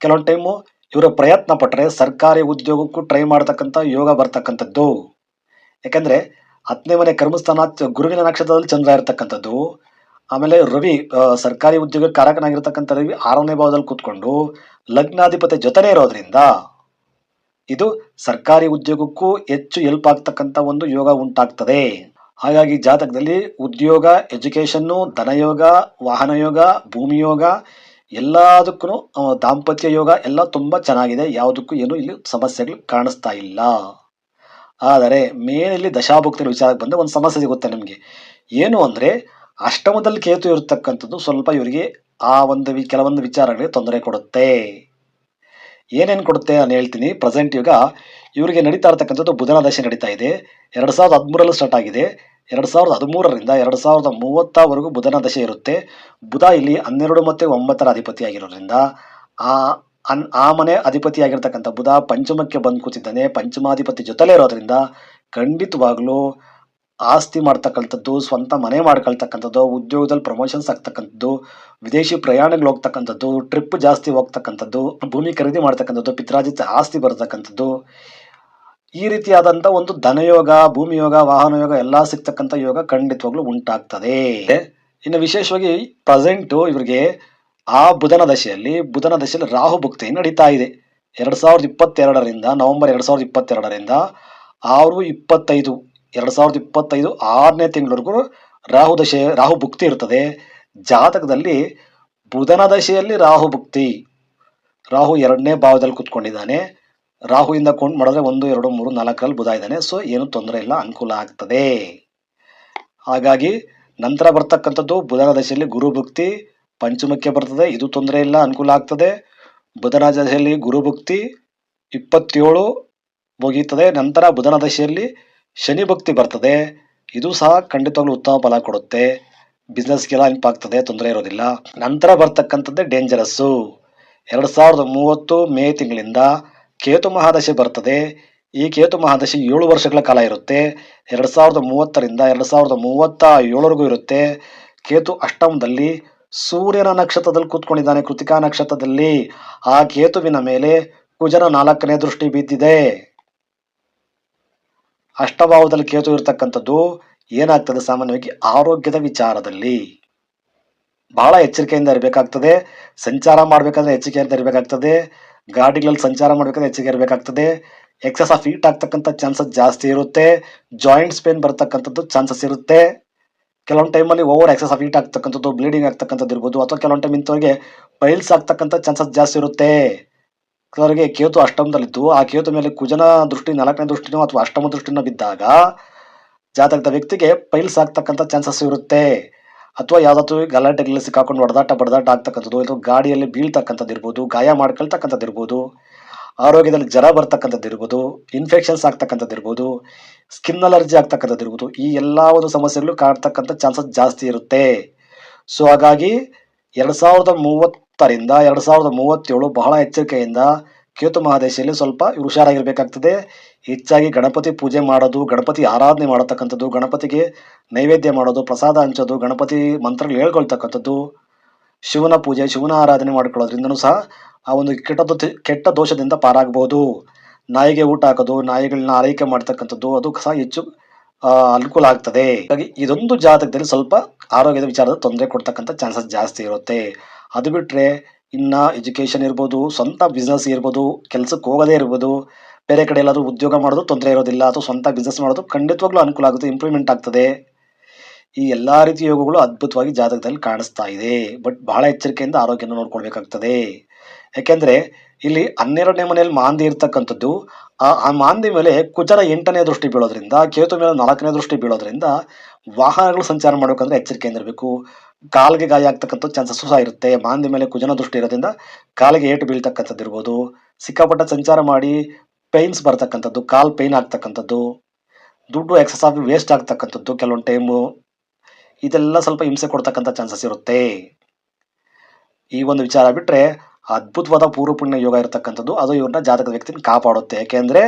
ಕೆಲವೊಂದು ಟೈಮು ಇವರು ಪ್ರಯತ್ನ ಪಟ್ಟರೆ ಸರ್ಕಾರಿ ಉದ್ಯೋಗಕ್ಕೂ ಟ್ರೈ ಮಾಡ್ತಕ್ಕಂಥ ಯೋಗ ಬರ್ತಕ್ಕಂಥದ್ದು. ಯಾಕಂದ್ರೆ ಹತ್ತನೇ ಮನೆ ಕರ್ಮಸ್ಥಾನ ಗುರುವಿನ ನಕ್ಷತ್ರದಲ್ಲಿ ಚಂದ್ರ ಇರತಕ್ಕಂಥದ್ದು. ಆಮೇಲೆ ರವಿ ಸರ್ಕಾರಿ ಉದ್ಯೋಗ ಕಾರಕನಾಗಿರ್ತಕ್ಕಂಥ ರವಿ ಆರನೇ ಭಾವದಲ್ಲಿ ಕೂತ್ಕೊಂಡು ಲಗ್ನಾಧಿಪತಿ ಜೊತೆನೇ ಇರೋದ್ರಿಂದ ಇದು ಸರ್ಕಾರಿ ಉದ್ಯೋಗಕ್ಕೂ ಹೆಚ್ಚು ಎಲ್ಪ್ ಆಗ್ತಕ್ಕಂಥ ಒಂದು ಯೋಗ ಉಂಟಾಗ್ತದೆ. ಹಾಗಾಗಿ ಜಾತಕದಲ್ಲಿ ಉದ್ಯೋಗ, ಎಜುಕೇಷನ್ನು, ಧನಯೋಗ, ವಾಹನ ಯೋಗ, ಭೂಮಿ ಯೋಗ ಎಲ್ಲದಕ್ಕೂ ದಾಂಪತ್ಯ ಯೋಗ ಎಲ್ಲ ತುಂಬ ಚೆನ್ನಾಗಿದೆ. ಯಾವುದಕ್ಕೂ ಏನು ಇಲ್ಲಿ ಸಮಸ್ಯೆಗಳು ಕಾಣಿಸ್ತಾ ಇಲ್ಲ. ಆದರೆ ಮೇನಲ್ಲಿ ದಶಾಭುಕ್ತರ ವಿಚಾರಕ್ಕೆ ಬಂದರೆ ಒಂದು ಸಮಸ್ಯೆ ಸಿಗುತ್ತೆ ನಿಮಗೆ. ಏನು ಅಂದರೆ, ಅಷ್ಟಮದಲ್ಲಿ ಕೇತು ಇರತಕ್ಕಂಥದ್ದು ಸ್ವಲ್ಪ ಇವರಿಗೆ ಆ ಒಂದು ಕೆಲವೊಂದು ವಿಚಾರಗಳಿಗೆ ತೊಂದರೆ ಕೊಡುತ್ತೆ. ಏನೇನು ಕೊಡುತ್ತೆ ನಾನು ಹೇಳ್ತೀನಿ. ಪ್ರೆಸೆಂಟ್ ಯುಗ, ಇವರಿಗೆ ನಡೀತಾ ಇರತಕ್ಕಂಥದ್ದು ಬುಧನ ದಶೆ ನಡೀತಾ ಇದೆ. ಎರಡು ಸಾವಿರದ ಹದಿಮೂರರಲ್ಲಿ ಸ್ಟಾರ್ಟ್ ಆಗಿದೆ. ಎರಡು ಸಾವಿರದ ಹದಿಮೂರರಿಂದ ಎರಡು ಸಾವಿರದ ಮೂವತ್ತವರೆಗೂ ಬುಧನ ದಶೆ ಇರುತ್ತೆ. ಬುಧ ಇಲ್ಲಿ ಹನ್ನೆರಡು ಮತ್ತು ಒಂಬತ್ತರ ಅಧಿಪತಿಯಾಗಿರೋದ್ರಿಂದ ಆ ಅನ್ ಆ ಮನೆ ಅಧಿಪತಿಯಾಗಿರ್ತಕ್ಕಂಥ ಬುಧ ಪಂಚಮಕ್ಕೆ ಬಂದು ಕೂತಿದ್ದಾನೆ. ಪಂಚಮಾಧಿಪತಿ ಜೊತೆಲೇ ಇರೋದ್ರಿಂದ ಖಂಡಿತವಾಗ್ಲೂ ಆಸ್ತಿ ಮಾಡ್ತಕ್ಕಂಥದ್ದು, ಸ್ವಂತ ಮನೆ ಮಾಡ್ಕೊಳ್ತಕ್ಕಂಥದ್ದು, ಉದ್ಯೋಗದಲ್ಲಿ ಪ್ರಮೋಷನ್ಸ್ ಆಗ್ತಕ್ಕಂಥದ್ದು, ವಿದೇಶಿ ಪ್ರಯಾಣಗಳು ಹೋಗ್ತಕ್ಕಂಥದ್ದು ಟ್ರಿಪ್ ಜಾಸ್ತಿ ಹೋಗ್ತಕ್ಕಂಥದ್ದು, ಭೂಮಿ ಖರೀದಿ ಮಾಡ್ತಕ್ಕಂಥದ್ದು ಪಿತ್ರಾಜಿತ ಆಸ್ತಿ ಬರ್ತಕ್ಕಂಥದ್ದು ಈ ರೀತಿಯಾದಂಥ ಒಂದು ಧನಯೋಗ ಭೂಮಿ ಯೋಗ ವಾಹನ ಯೋಗ ಎಲ್ಲ ಸಿಗ್ತಕ್ಕಂಥ ಯೋಗ ಖಂಡಿತವಾಗ್ಲೂ ಉಂಟಾಗ್ತದೆ. ಇನ್ನು ವಿಶೇಷವಾಗಿ ಪ್ರೆಸೆಂಟು ಇವರಿಗೆ ಆ ಬುಧನ ದಶೆಯಲ್ಲಿ ಬುಧನ ದಶೆಯಲ್ಲಿ ರಾಹು ಭುಕ್ತಿ ನಡೀತಾ ಇದೆ. ಎರಡು ಸಾವಿರದ ಇಪ್ಪತ್ತೆರಡರಿಂದ ನವೆಂಬರ್ ಎರಡು ಸಾವಿರದ ಇಪ್ಪತ್ತೆರಡರಿಂದ ಆರು, ಇಪ್ಪತ್ತೈದು, ಎರಡು ಸಾವಿರದ ಇಪ್ಪತ್ತೈದು ಆರನೇ ತಿಂಗಳವರೆಗೂ ರಾಹು ದಶೆ, ರಾಹು ಭುಕ್ತಿ ಇರ್ತದೆ. ಜಾತಕದಲ್ಲಿ ಬುಧನ ದಶೆಯಲ್ಲಿ ರಾಹು ಭುಕ್ತಿ, ರಾಹು ಎರಡನೇ ಭಾವದಲ್ಲಿ ಕುತ್ಕೊಂಡಿದ್ದಾನೆ. ರಾಹುವಿಂದ ಕೌಂಟ್ ಮಾಡಿದ್ರೆ ಒಂದು, ಎರಡು, ಮೂರು, ನಾಲ್ಕರಲ್ಲಿ ಬುಧ ಇದ್ದಾನೆ. ಸೊ ಏನು ತೊಂದರೆ ಇಲ್ಲ, ಅನುಕೂಲ ಆಗ್ತದೆ. ಹಾಗಾಗಿ ನಂತರ ಬರ್ತಕ್ಕಂಥದ್ದು ಬುಧನ ದಶೆಯಲ್ಲಿ ಗುರು ಭಕ್ತಿ ಪಂಚಮಕ್ಕೆ ಬರ್ತದೆ. ಇದು ತೊಂದರೆ ಇಲ್ಲ, ಅನುಕೂಲ ಆಗ್ತದೆ. ಬುಧನ ದಶೆಯಲ್ಲಿ ಗುರು ಭಕ್ತಿ ಇಪ್ಪತ್ತೇಳು ಮುಗಿಯುತ್ತದೆ. ನಂತರ ಬುಧನ ದಶೆಯಲ್ಲಿ ಶನಿ ಭಕ್ತಿ ಬರ್ತದೆ. ಇದು ಸಹ ಖಂಡಿತವಾಗ್ಲೂ ಉತ್ತಮ ಫಲ ಕೊಡುತ್ತೆ. ಬಿಸ್ನೆಸ್ಗೆಲ್ಲ ಹೆಲ್ಪ್ ಆಗ್ತದೆ, ತೊಂದರೆ ಇರೋದಿಲ್ಲ. ನಂತರ ಬರ್ತಕ್ಕಂಥದ್ದೇ ಡೇಂಜರಸ್ಸು ಎರಡು ಸಾವಿರದ ಮೂವತ್ತು ಮೇ ತಿಂಗಳಿಂದ ಕೇತು ಮಹಾದಶೆ ಬರ್ತದೆ. ಈ ಕೇತು ಮಹಾದಶೆ ಏಳು ವರ್ಷಗಳ ಕಾಲ ಇರುತ್ತೆ. ಎರಡು ಸಾವಿರದ ಮೂವತ್ತರಿಂದ ಎರಡು ಸಾವಿರದ ಮೂವತ್ತ ಏಳರಿಗೂ ಇರುತ್ತೆ. ಕೇತು ಅಷ್ಟಮದಲ್ಲಿ ಸೂರ್ಯನ ನಕ್ಷತ್ರದಲ್ಲಿ ಕೂತ್ಕೊಂಡಿದ್ದಾನೆ ಕೃತಿಕಾ ನಕ್ಷತ್ರದಲ್ಲಿ. ಆ ಕೇತುವಿನ ಮೇಲೆ ಕುಜನ ನಾಲ್ಕನೇ ದೃಷ್ಟಿ ಬಿದ್ದಿದೆ. ಅಷ್ಟಭಾವದಲ್ಲಿ ಕೇತು ಇರತಕ್ಕಂಥದ್ದು ಏನಾಗ್ತದೆ ಸಾಮಾನ್ಯವಾಗಿ ಆರೋಗ್ಯದ ವಿಚಾರದಲ್ಲಿ. ಬಹಳ ಎಚ್ಚರಿಕೆಯಿಂದ ಇರಬೇಕಾಗ್ತದೆ. ಸಂಚಾರ ಮಾಡಬೇಕಾದ್ರೆ ಎಚ್ಚರಿಕೆಯಿಂದ ಇರಬೇಕಾಗ್ತದೆ. ಗಾಡಿಗಳಲ್ಲಿ ಸಂಚಾರ ಮಾಡಬೇಕಾದ್ರೆ ಹೆಚ್ಚಿಗೆ ಇರಬೇಕಾಗ್ತದೆ. ಎಕ್ಸಸ್ ಆಫ್ ಹೀಟ್ ಆಗ್ತಕ್ಕಂಥ ಚಾನ್ಸಸ್ ಜಾಸ್ತಿ ಇರುತ್ತೆ. ಜಾಯಿಂಟ್ಸ್ ಪೇನ್ ಬರ್ತಕ್ಕಂಥದ್ದು ಚಾನ್ಸಸ್ ಇರುತ್ತೆ. ಕೆಲವೊಂದು ಟೈಮಲ್ಲಿ ಓವರ್ ಎಕ್ಸಸ್ ಆಫ್ ಹೀಟ್ ಆಗ್ತಕ್ಕಂಥದ್ದು ಬ್ಲೀಡಿಂಗ್ ಆಗ್ತಕ್ಕಂಥದ್ದು ಇರ್ಬೋದು. ಅಥವಾ ಕೆಲವೊಂದು ಟೈಮ್ ಇಂಥವ್ರಿಗೆ ಪೈಲ್ಸ್ ಆಗ್ತಕ್ಕಂಥ ಚಾನ್ಸಸ್ ಜಾಸ್ತಿ ಇರುತ್ತೆ. ಕೆಲವರಿಗೆ ಕೇತು ಅಷ್ಟಮದಲ್ಲಿದ್ದು, ಆ ಕೇತು ಮೇಲೆ ಕುಜನ ದೃಷ್ಟಿ, ನಾಲ್ಕನೇ ದೃಷ್ಟಿನೋ ಅಥವಾ ಅಷ್ಟಮ ದೃಷ್ಟಿನೋ ಬಿದ್ದಾಗ, ಜಾತಕದ ವ್ಯಕ್ತಿಗೆ ಪೈಲ್ಸ್ ಆಗ್ತಕ್ಕಂಥ ಚಾನ್ಸಸ್ ಇರುತ್ತೆ. ಅಥವಾ ಯಾವುದಾದ್ರು ಗಲಾಟೆಗಳಲ್ಲಿ ಸಿಕ್ಕಾಕೊಂಡು ಹೊಡೆದಾಟ, ಬಡದಾಟ ಆಗ್ತಕ್ಕಂಥದ್ದು, ಅಥವಾ ಗಾಡಿಯಲ್ಲಿ ಬೀಳ್ತಕ್ಕಂಥದ್ದು ಇರ್ಬೋದು ಗಾಯ ಮಾಡ್ಕೊಳ್ತಕ್ಕಂಥದ್ದು ಇರ್ಬೋದು ಆರೋಗ್ಯದಲ್ಲಿ ಜ್ವರ ಬರ್ತಕ್ಕಂಥದ್ದು ಇರ್ಬೋದು ಇನ್ಫೆಕ್ಷನ್ಸ್ ಆಗ್ತಕ್ಕಂಥದ್ದು ಇರ್ಬೋದು ಸ್ಕಿನ್ ಅಲರ್ಜಿ ಆಗ್ತಕ್ಕಂಥದ್ದು ಇರ್ಬೋದು ಈ ಎಲ್ಲ ಒಂದು ಸಮಸ್ಯೆಗಳು ಕಾಡ್ತಕ್ಕಂಥ ಚಾನ್ಸಸ್ ಜಾಸ್ತಿ ಇರುತ್ತೆ. ಸೊ ಹಾಗಾಗಿ ಎರಡು ಸಾವಿರದ ಮೂವತ್ತರಿಂದ ಎರಡು ಸಾವಿರದ ಮೂವತ್ತೇಳು ಬಹಳ ಎಚ್ಚರಿಕೆಯಿಂದ ಕೇತು ಮಹಾದೇಶಿಯಲ್ಲಿ ಸ್ವಲ್ಪ ಹುಷಾರಾಗಿರ್ಬೇಕಾಗ್ತದೆ. ಹೆಚ್ಚಾಗಿ ಗಣಪತಿ ಪೂಜೆ ಮಾಡೋದು, ಗಣಪತಿ ಆರಾಧನೆ ಮಾಡತಕ್ಕಂಥದ್ದು, ಗಣಪತಿಗೆ ನೈವೇದ್ಯ ಮಾಡೋದು, ಪ್ರಸಾದ ಹಂಚೋದು, ಗಣಪತಿ ಮಂತ್ರಗಳು ಹೇಳ್ಕೊಳ್ತಕ್ಕಂಥದ್ದು, ಶಿವನ ಪೂಜೆ, ಶಿವನ ಆರಾಧನೆ ಮಾಡಿಕೊಳ್ಳೋದ್ರಿಂದನೂ ಸಹ ಆ ಒಂದು ಕೆಟ್ಟ ಕೆಟ್ಟ ದೋಷದಿಂದ ಪಾರಾಗಬಹುದು ನಾಯಿಗೆ ಊಟ ಹಾಕೋದು, ನಾಯಿಗಳನ್ನ ಆರೈಕೆ ಮಾಡ್ತಕ್ಕಂಥದ್ದು, ಅದು ಸಹ ಹೆಚ್ಚು ಅನುಕೂಲ ಆಗ್ತದೆ. ಹಾಗಾಗಿ ಇದೊಂದು ಜಾತಕದಲ್ಲಿ ಸ್ವಲ್ಪ ಆರೋಗ್ಯದ ವಿಚಾರದ ತೊಂದರೆ ಕೊಡ್ತಕ್ಕಂಥ ಚಾನ್ಸಸ್ ಜಾಸ್ತಿ ಇರುತ್ತೆ. ಅದು ಬಿಟ್ಟರೆ ಇನ್ನು ಎಜುಕೇಷನ್ ಇರ್ಬೋದು, ಸ್ವಂತ ಬಿಸ್ನೆಸ್ ಇರ್ಬೋದು ಕೆಲಸಕ್ಕೆ ಹೋಗೋದೇ ಇರ್ಬೋದು, ಬೇರೆ ಕಡೆ ಎಲ್ಲಾದರೂ ಉದ್ಯೋಗ ಮಾಡೋದು ತೊಂದರೆ ಇರೋದಿಲ್ಲ. ಅಥವಾ ಸ್ವಂತ ಬಿಸ್ನೆಸ್ ಮಾಡೋದು ಖಂಡಿತವಾಗ್ಲೂ ಅನುಕೂಲ ಆಗುತ್ತೆ ಇಂಪ್ರೂವ್ಮೆಂಟ್ ಆಗ್ತದೆ. ಈ ಎಲ್ಲ ರೀತಿಯ ಯೋಗಗಳು ಅದ್ಭುತವಾಗಿ ಜಾತಕದಲ್ಲಿ ಕಾಣಿಸ್ತಾ ಇದೆ. ಬಟ್ ಬಹಳ ಎಚ್ಚರಿಕೆಯಿಂದ ಆರೋಗ್ಯನ ನೋಡ್ಕೊಳ್ಬೇಕಾಗ್ತದೆ. ಯಾಕೆಂದ್ರೆ ಇಲ್ಲಿ ಹನ್ನೆರಡನೇ ಮನೆಯಲ್ಲಿ ಮಾಂದಿ ಇರ್ತಕ್ಕಂಥದ್ದು. ಆ ಮಾಂದಿ ಮೇಲೆ ಕುಜರ ಎಂಟನೇ ದೃಷ್ಟಿ ಬೀಳೋದ್ರಿಂದ, ಕೇತು ಮೇಲೆ ನಾಲ್ಕನೇ ದೃಷ್ಟಿ ಬೀಳೋದ್ರಿಂದ ವಾಹನಗಳು ಸಂಚಾರ ಮಾಡಬೇಕಂದ್ರೆ ಎಚ್ಚರಿಕೆಯಿಂದ ಇರಬೇಕು ಕಾಲಿಗೆ ಗಾಯ ಆಗ್ತಕ್ಕಂಥ ಚಾನ್ಸಸ್ ಸಹ ಇರುತ್ತೆ. ಮಾಂದಿ ಮೇಲೆ ಕುಜನ ದೃಷ್ಟಿ ಇರೋದ್ರಿಂದ ಕಾಲಿಗೆ ಏಟು ಬೀಳ್ತಕ್ಕಂಥದ್ದು ಇರ್ಬೋದು. ಸಿಕ್ಕಾಪಟ್ಟ ಸಂಚಾರ ಮಾಡಿ ಪೈನ್ಸ್ ಬರ್ತಕ್ಕಂಥದ್ದು, ಕಾಲು ಪೈನ್ ಆಗ್ತಕ್ಕಂಥದ್ದು. ದುಡ್ಡು ಎಕ್ಸಸ್ ಆಗಿ ವೇಸ್ಟ್ ಆಗ್ತಕ್ಕಂಥದ್ದು ಕೆಲವೊಂದು ಟೈಮು ಇದೆಲ್ಲ ಸ್ವಲ್ಪ ಹಿಂಸೆ ಕೊಡ್ತಕ್ಕಂಥ ಚಾನ್ಸಸ್ ಇರುತ್ತೆ. ಈ ಒಂದು ವಿಚಾರ ಬಿಟ್ಟರೆ ಅದ್ಭುತವಾದ ಪೂರ್ವಪುಣ್ಯ ಯೋಗ ಇರತಕ್ಕಂಥದ್ದು, ಅದು ಇವ್ರನ್ನ ಜಾತಕದ ವ್ಯಕ್ತಿನ ಕಾಪಾಡುತ್ತೆ. ಯಾಕೆಂದ್ರೆ,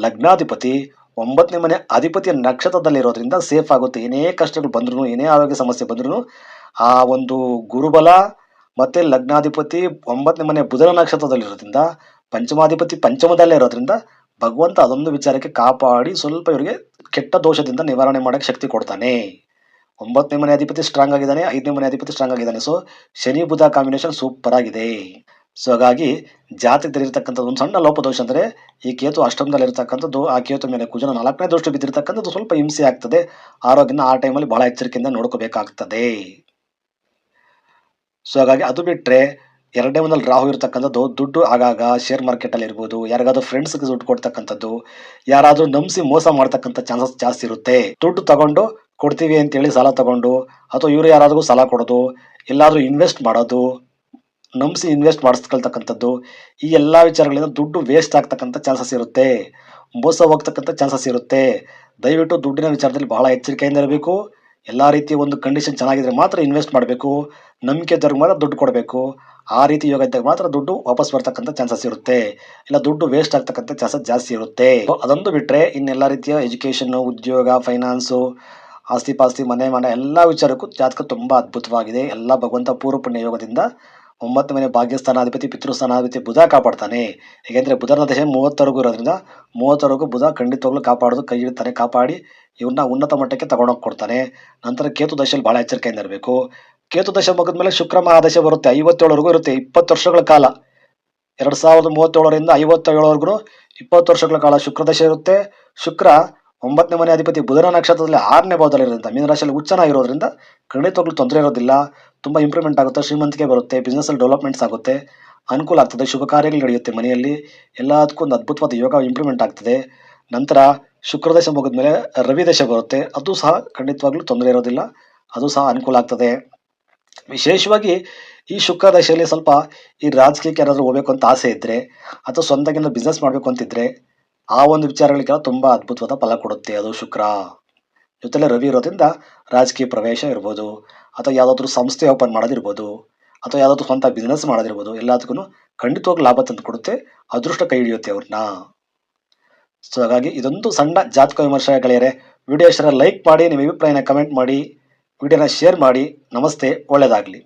ಲಗ್ನಾಧಿಪತಿ, ಒಂಬತ್ತನೇ ಮನೆ ಅಧಿಪತಿಯ ನಕ್ಷತ್ರದಲ್ಲಿರೋದ್ರಿಂದ ಸೇಫ್ ಆಗುತ್ತೆ. ಏನೇ ಕಷ್ಟಗಳು ಬಂದ್ರು ಏನೇ ಆರೋಗ್ಯ ಸಮಸ್ಯೆ ಬಂದ್ರು ಆ ಒಂದು ಗುರುಬಲ ಮತ್ತೆ ಲಗ್ನಾಧಿಪತಿ ಒಂಬತ್ತನೇ ಮನೆ ಬುಧನ ನಕ್ಷತ್ರದಲ್ಲಿರೋದ್ರಿಂದ, ಪಂಚಮಾಧಿಪತಿ ಪಂಚಮದಲ್ಲೇ ಇರೋದ್ರಿಂದ, ಭಗವಂತ ಅದೊಂದು ವಿಚಾರಕ್ಕೆ ಕಾಪಾಡಿ ಸ್ವಲ್ಪ ಇವರಿಗೆ ಕೆಟ್ಟ ದೋಷದಿಂದ ನಿವಾರಣೆ ಮಾಡಕ್ಕೆ ಶಕ್ತಿ ಕೊಡ್ತಾನೆ. ಒಂಬತ್ತನೇ ಮನೆ ಅಧಿಪತಿ ಸ್ಟ್ರಾಂಗ್ ಆಗಿದ್ದಾನೆ, ಐದನೇ ಮನೆ ಅಧಿಪತಿ ಸ್ಟ್ರಾಂಗ್ ಆಗಿದ್ದಾನೆ. So Shani Budha combination super ಆಗಿದೆ. ಸೊ ಹಾಗಾಗಿ ಜಾತಕದಲ್ಲಿರ್ತಕ್ಕಂಥದ್ದು ಒಂದು ಸಣ್ಣ ಲೋಪದೋಷ ಅಂದರೆ ಈ ಕೇತು ಅಷ್ಟಮದಲ್ಲಿರ್ತಕ್ಕಂಥದ್ದು, ಆ ಕೇತು ಮೇಲೆ ಕುಜನ ನಾಲ್ಕನೇ ದೋಷ ಬಿದ್ದಿರತಕ್ಕಂಥದ್ದು ಸ್ವಲ್ಪ ಹಿಂಸೆ ಆಗ್ತದೆ. ಆರೋಗ್ಯನ ಆ ಟೈಮಲ್ಲಿ ಬಹಳ ಎಚ್ಚರಿಕೆಯಿಂದ ನೋಡ್ಕೋಬೇಕಾಗ್ತದೆ. ಸೊ ಹಾಗಾಗಿ ಅದು ಬಿಟ್ಟರೆ ಎರಡನೇ ಒಂದಲ್ಲಿ ರಾಹು ಇರತಕ್ಕಂಥದ್ದು, ದುಡ್ಡು ಆಗಾಗ ಶೇರ್ ಮಾರ್ಕೆಟಲ್ಲಿ ಇರ್ಬೋದು, ಯಾರಿಗಾದ್ರೂ ಫ್ರೆಂಡ್ಸ್ಗೆ ದುಡ್ಡು ಕೊಡ್ತಕ್ಕಂಥದ್ದು, ಯಾರಾದರೂ ನಂಬಿಸಿ ಮೋಸ ಮಾಡ್ತಕ್ಕಂಥ ಚಾನ್ಸಸ್ ಜಾಸ್ತಿ ಇರುತ್ತೆ. ದುಡ್ಡು ತಗೊಂಡು ಕೊಡ್ತೀವಿ ಅಂತೇಳಿ ಸಾಲ ತಗೊಂಡು, ಅಥವಾ ಇವರು ಯಾರಾದ್ರೂ ಸಾಲ ಕೊಡೋದು ಎಲ್ಲಾದರೂ ಇನ್ವೆಸ್ಟ್ ಮಾಡೋದು ನಂಬಿಸಿ ಇನ್ವೆಸ್ಟ್ ಮಾಡಿಸ್ಕೊಳ್ತಕ್ಕಂಥದ್ದು, ಈ ಎಲ್ಲ ವಿಚಾರಗಳಿಂದ ದುಡ್ಡು ವೇಸ್ಟ್ ಆಗ್ತಕ್ಕಂಥ ಚಾನ್ಸಸ್ ಇರುತ್ತೆ. ಮೋಸ ಹೋಗ್ತಕ್ಕಂಥ ಚಾನ್ಸಸ್ ಇರುತ್ತೆ. ದಯವಿಟ್ಟು ದುಡ್ಡಿನ ವಿಚಾರದಲ್ಲಿ ಬಹಳ ಎಚ್ಚರಿಕೆಯಿಂದ ಇರಬೇಕು. ಎಲ್ಲ ರೀತಿಯ ಒಂದು ಕಂಡೀಷನ್ ಚೆನ್ನಾಗಿದ್ರೆ ಮಾತ್ರ ಇನ್ವೆಸ್ಟ್ ಮಾಡಬೇಕು. ನಂಬಿಕೆ ಇದ್ದವ್ರಿಗೆ ಮಾತ್ರ ದುಡ್ಡು ಕೊಡಬೇಕು. ಆ ರೀತಿ ಯೋಗ ಇದ್ದಾಗ ಮಾತ್ರ ದುಡ್ಡು ವಾಪಸ್ ಬರ್ತಕ್ಕಂಥ ಚಾನ್ಸಸ್ ಇರುತ್ತೆ. ಇಲ್ಲ, ದುಡ್ಡು ವೇಸ್ಟ್ ಆಗ್ತಕ್ಕಂಥ ಚಾನ್ಸಸ್ ಜಾಸ್ತಿ ಇರುತ್ತೆ. ಅದೊಂದು ಬಿಟ್ಟರೆ ಇನ್ನೆಲ್ಲ ರೀತಿಯ ಎಜುಕೇಷನ್ ಉದ್ಯೋಗ ಫೈನಾನ್ಸು ಆಸ್ತಿ ಪಾಸ್ತಿ, ಮನೆ ಮನೆ ಎಲ್ಲ ವಿಚಾರಕ್ಕೂ ಜಾತಕ ತುಂಬ ಅದ್ಭುತವಾಗಿದೆ. ಎಲ್ಲ ಭಗವಂತ ಪೂರ್ವ ಪುಣ್ಯ ಯೋಗದಿಂದ ಒಂಬತ್ತು ಮನೆ ಭಾಗ್ಯಸ್ಥಾನಾಧಿಪತಿ, ಪಿತೃಸ್ಥಾನಾಧಿಪತಿ ಬುಧ ಕಾಪಾಡ್ತಾನೆ. ಏಕೆಂದರೆ ಬುಧನ ದಶೆ ಮೂವತ್ತರೆಗೂ ಇರೋದ್ರಿಂದ ಮೂವತ್ತರೆಗೂ ಬುಧ ಖಂಡಿತವಾಗ್ಲೂ ಕಾಪಾಡೋದು, ಕೈ ಇಡ್ತಾನೆ ಕಾಪಾಡಿ ಇವನ್ನ ಉನ್ನತ ಮಟ್ಟಕ್ಕೆ ತಗೊಂಡೋಗಿ ಕೊಡ್ತಾನೆ. ನಂತರ ಕೇತು ದಶೆಯಲ್ಲಿ ಬಹಳ ಎಚ್ಚರಿಕೆಯಿಂದ ಇರಬೇಕು. ಕೇತು ದಶೆ ಮುಗಿದ ಮೇಲೆ ಶುಕ್ರ ಮಹಾದಶೆ ಬರುತ್ತೆ ಐವತ್ತೇಳವರೆಗೂ ಇರುತ್ತೆ, ಇಪ್ಪತ್ತು ವರ್ಷಗಳ ಕಾಲ. ಎರಡು ಸಾವಿರದ ಮೂವತ್ತೇಳರಿಂದ ಐವತ್ತೇಳವರೆಗೂ ಇಪ್ಪತ್ತು ವರ್ಷಗಳ ಕಾಲ ಶುಕ್ರ ದಶೆ ಇರುತ್ತೆ. ಶುಕ್ರ ಒಂಬತ್ತನೇ ಮನೆ ಅಧಿಪತಿ ಬುಧನ ನಕ್ಷತ್ರದಲ್ಲಿ ಆರನೇ ಭಾವದಲ್ಲಿರೋದ್ರಿಂದ ಮೀನರಾಶಿಯಲ್ಲಿ ಉಚ್ಚನಾಗಿರೋದ್ರಿಂದ ಖಂಡಿತವಾಗ್ಲೂ ತೊಂದರೆ ಇರೋದಿಲ್ಲ. ತುಂಬ ಇಂಪ್ರೂವ್ಮೆಂಟ್ ಆಗುತ್ತೆ, ಶ್ರೀಮಂತಿಕೆ ಬರುತ್ತೆ ಬಿಸ್ನೆಸ್ಸಲ್ಲಿ ಡೆವಲಪ್ಮೆಂಟ್ಸ್ ಆಗುತ್ತೆ, ಅನುಕೂಲ ಆಗ್ತದೆ, ಶುಭ ಕಾರ್ಯಗಳು ನಡೆಯುತ್ತೆ ಮನೆಯಲ್ಲಿ, ಎಲ್ಲದಕ್ಕೂ ಒಂದು ಅದ್ಭುತವಾದ ಯೋಗ ಇಂಪ್ರೂವ್ಮೆಂಟ್ ಆಗ್ತದೆ. ನಂತರ ಶುಕ್ರದೇಶ ಮುಗಿದ ಮೇಲೆ ರವಿ ದಶೆ ಬರುತ್ತೆ, ಅದು ಸಹ ಖಂಡಿತವಾಗ್ಲೂ ತೊಂದರೆ ಇರೋದಿಲ್ಲ, ಅದು ಸಹ ಅನುಕೂಲ ಆಗ್ತದೆ. ವಿಶೇಷವಾಗಿ ಈ ಶುಕ್ರ ದಶೆಯಲ್ಲಿ ಸ್ವಲ್ಪ ಈ ರಾಜಕೀಯಕ್ಕೆ ಯಾರಾದರೂ ಹೋಗಬೇಕು ಅಂತ ಆಸೆ ಇದ್ದರೆ ಅಥವಾ ಸ್ವಂತಕ್ಕಿಂತ ಬಿಸ್ನೆಸ್ ಮಾಡಬೇಕು ಅಂತಿದ್ರೆ ಆ ಒಂದು ವಿಚಾರಗಳಿಗೆಲ್ಲ ತುಂಬ ಅದ್ಭುತವಾದ ಫಲ ಕೊಡುತ್ತೆ, ಅದು ಶುಕ್ರ. ಜೊತೆಲೆ ರವಿ ಇರೋದ್ರಿಂದ ರಾಜಕೀಯ ಪ್ರವೇಶ ಇರ್ಬೋದು. ಅಥವಾ ಯಾವುದಾದ್ರೂ ಸಂಸ್ಥೆ ಓಪನ್ ಮಾಡೋದಿರ್ಬೋದು, ಅಥವಾ ಯಾವುದಾದ್ರೂ ಸ್ವಂತ ಬಿಸ್ನೆಸ್ ಮಾಡೋದಿರ್ಬೋದು ಎಲ್ಲದಕ್ಕೂ ಖಂಡಿತವಾಗಿ ಲಾಭ ತಂದು ಕೊಡುತ್ತೆ, ಅದೃಷ್ಟ ಕೈ ಹಿಡಿಯುತ್ತೆ ಅವ್ರನ್ನ. ಸೊ ಹಾಗಾಗಿ ಇದೊಂದು ಸಣ್ಣ ಜಾತಕ ವಿಮರ್ಶೆ ಗೆಳೆಯರೆ ವಿಡಿಯೋ ಇಷ್ಟರ ಲೈಕ್ ಮಾಡಿ, ನಿಮ್ಮ ಅಭಿಪ್ರಾಯನ ಕಮೆಂಟ್ ಮಾಡಿ ವಿಡಿಯೋನ ಶೇರ್ ಮಾಡಿ, ನಮಸ್ತೆ ಒಳ್ಳೆಯದಾಗಲಿ